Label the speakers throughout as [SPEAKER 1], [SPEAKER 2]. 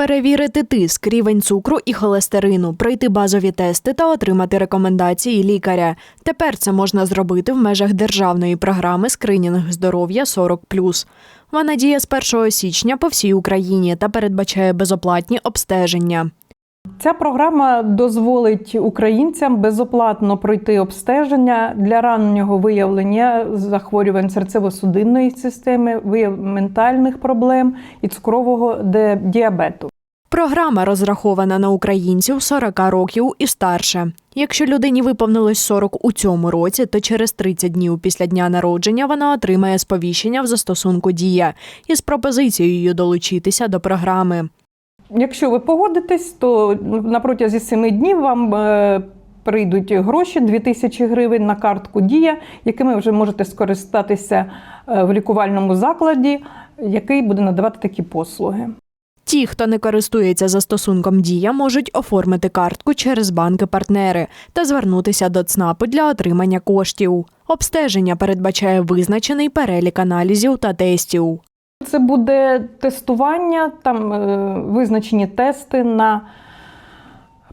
[SPEAKER 1] Перевірити тиск, рівень цукру і холестерину, пройти базові тести та отримати рекомендації лікаря. Тепер це можна зробити в межах державної програми скринінг здоров'я 40+. Вона діє з 1 січня по всій Україні та передбачає безоплатні обстеження.
[SPEAKER 2] Ця програма дозволить українцям безоплатно пройти обстеження для раннього виявлення захворювань серцево-судинної системи, вияв ментальних проблем і цукрового діабету.
[SPEAKER 1] Програма розрахована на українців 40 років і старше. Якщо людині виповнилось 40 у цьому році, то через 30 днів після дня народження вона отримає сповіщення в застосунку Дія із пропозицією долучитися до програми.
[SPEAKER 2] Якщо ви погодитесь, то на протязі 7 днів вам е, прийдуть гроші 2000 гривень на картку Дія, якими вже можете скористатися е, в лікувальному закладі, який буде надавати такі послуги.
[SPEAKER 1] Ті, хто не користується застосунком Дія, можуть оформити картку через банки-партнери та звернутися до ЦНАПу для отримання коштів. Обстеження передбачає визначений перелік аналізів та тестів.
[SPEAKER 2] Це буде тестування, там е, визначені тести на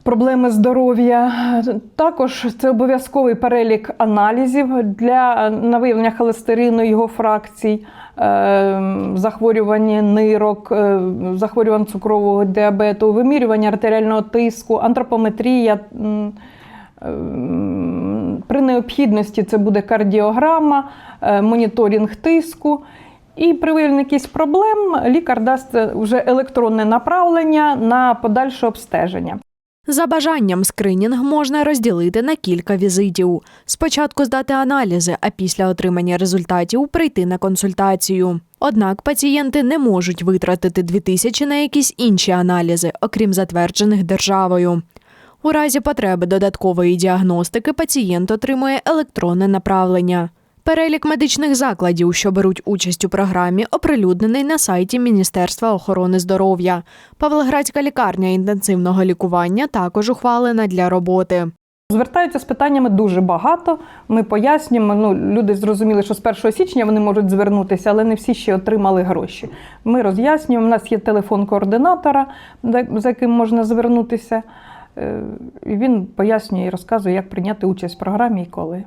[SPEAKER 2] проблеми здоров'я. Також це обов'язковий перелік аналізів для на виявлення холестерину його фракцій, е, захворювання нирок, е, захворювань цукрового діабету, вимірювання артеріального тиску, антропометрія. При необхідності це буде кардіограма, е, моніторинг тиску. І при виявленні якихось проблем лікар дасть вже електронне направлення на подальше обстеження.
[SPEAKER 1] За бажанням скринінг можна розділити на кілька візитів. Спочатку здати аналізи, а після отримання результатів прийти на консультацію. Однак пацієнти не можуть витратити 2000 на якісь інші аналізи, окрім затверджених державою. У разі потреби додаткової діагностики пацієнт отримує електронне направлення. Перелік медичних закладів, що беруть участь у програмі, оприлюднений на сайті Міністерства охорони здоров'я. Павлоградська лікарня інтенсивного лікування також ухвалена для роботи.
[SPEAKER 2] Звертаються з питаннями дуже багато. Ми пояснюємо. Ну, люди зрозуміли, що з 1 січня вони можуть звернутися, але не всі ще отримали гроші. Ми роз'яснюємо. У нас є телефон координатора, за яким можна звернутися. Е, він пояснює і розказує, як прийняти участь в програмі і коли.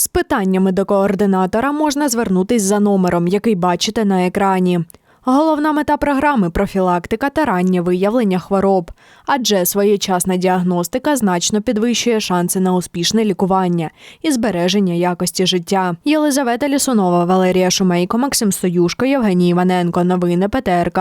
[SPEAKER 1] З питаннями до координатора можна звернутись за номером, який бачите на екрані. Головна мета програми профілактика та раннє виявлення хвороб, адже своєчасна діагностика значно підвищує шанси на успішне лікування і збереження якості життя. Єлизавета Лісунова, Валерія Шумейко, Максим Стоюшко, Євгеній Іваненко. Новини ПТРК.